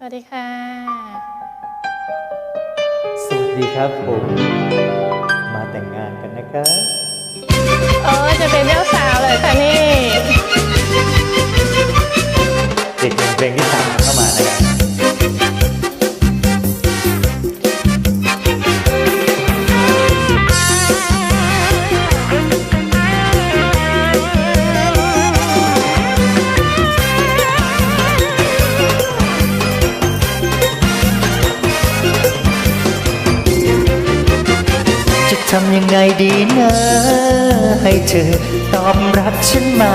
สวัสดีค่ะ สวัสดีครับผม มาแต่งงานกันนะครับโอ้จะเป็นเจ้าสาวเลยค่ะนี่ ยังไงดีเนะให้เธอตอบรักฉันมา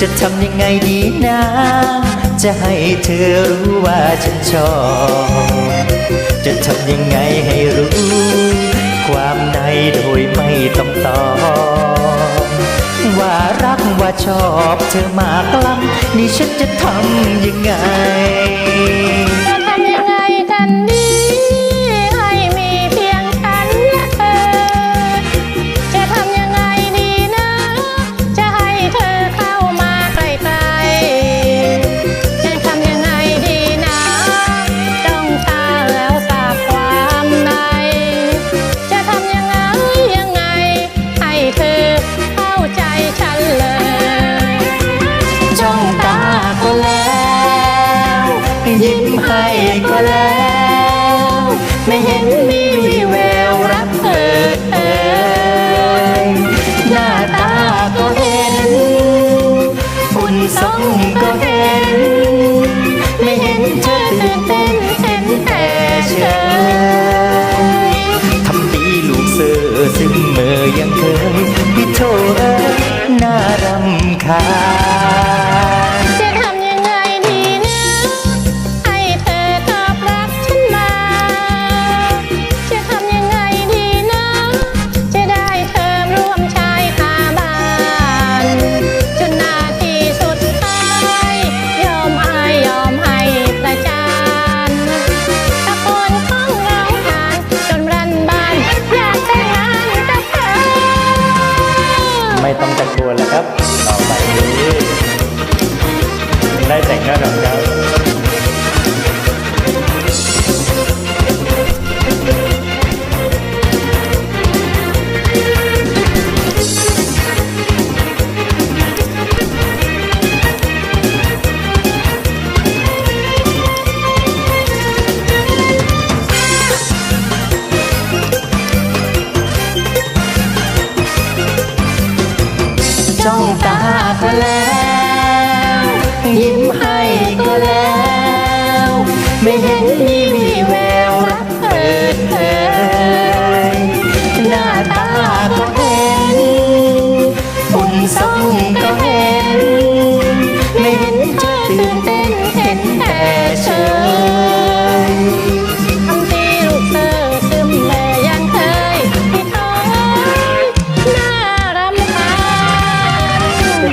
จะทำยังไงดีนะ จะให้เธอรู้ว่าฉันชอบ จะทำยังไงให้รู้ ความในโดยไม่ต้องตอบว่ารักว่าชอบเธอมากล้ำนี่ฉันจะทำยังไง ไ hết rồi đó. trong ta ไ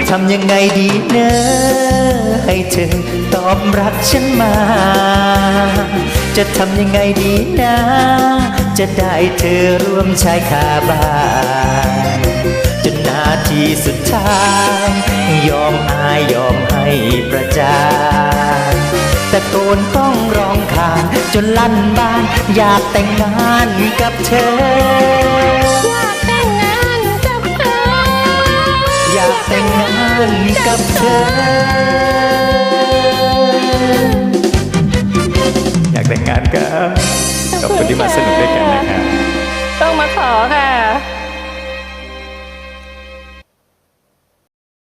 ทำยังไงดีเนอะให้เธอตอบรักฉันมา จะทำยังไงดีนะ จะได้เธอร่วมชายคาบ้านจนนาทีสุดท้าย ยอมอายยอมให้ประจานตะโกนต้องร้องคานจนลั่นบ้าน อยากแต่งงานกับเธอ แต่งงานกับเธอ อยากแต่งงานกับกับคนที่มาสนุกด้วยกันนะครับต้องมาขอค่ะ